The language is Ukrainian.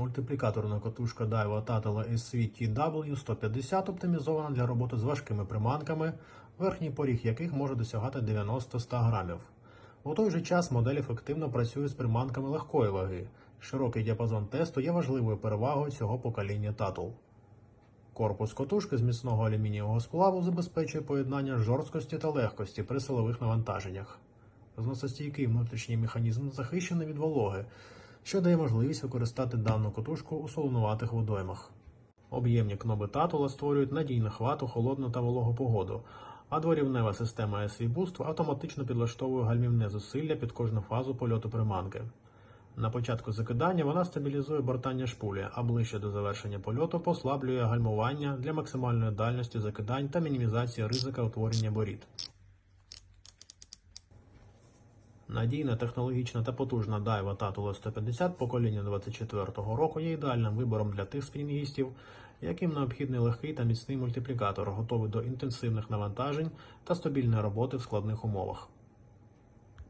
Мультиплікаторна катушка Daiwa Tatala SVTW 150 оптимізована для роботи з важкими приманками, верхній поріг яких може досягати 90-100 грамів. У той же час модель ефективно працює з приманками легкої ваги. Широкий діапазон тесту є важливою перевагою цього покоління Tattle. Корпус котушки з міцного алюмінієвого сплаву забезпечує поєднання жорсткості та легкості при силових навантаженнях. Зносостійкий внутрішній механізм захищений від вологи, що дає можливість використати дану котушку у солонуватих водоймах. Об'ємні кноби татула створюють надійний хват у холодну та вологу погоду, а дворівнева система SV Boost автоматично підлаштовує гальмівне зусилля під кожну фазу польоту приманки. На початку закидання вона стабілізує бортання шпулі, а ближче до завершення польоту послаблює гальмування для максимальної дальності закидань та мінімізації ризика утворення борід. Надійна, технологічна та потужна Daiwa Tatula 150 покоління 24-го року є ідеальним вибором для тих спінінгістів, яким необхідний легкий та міцний мультиплікатор, готовий до інтенсивних навантажень та стабільної роботи в складних умовах.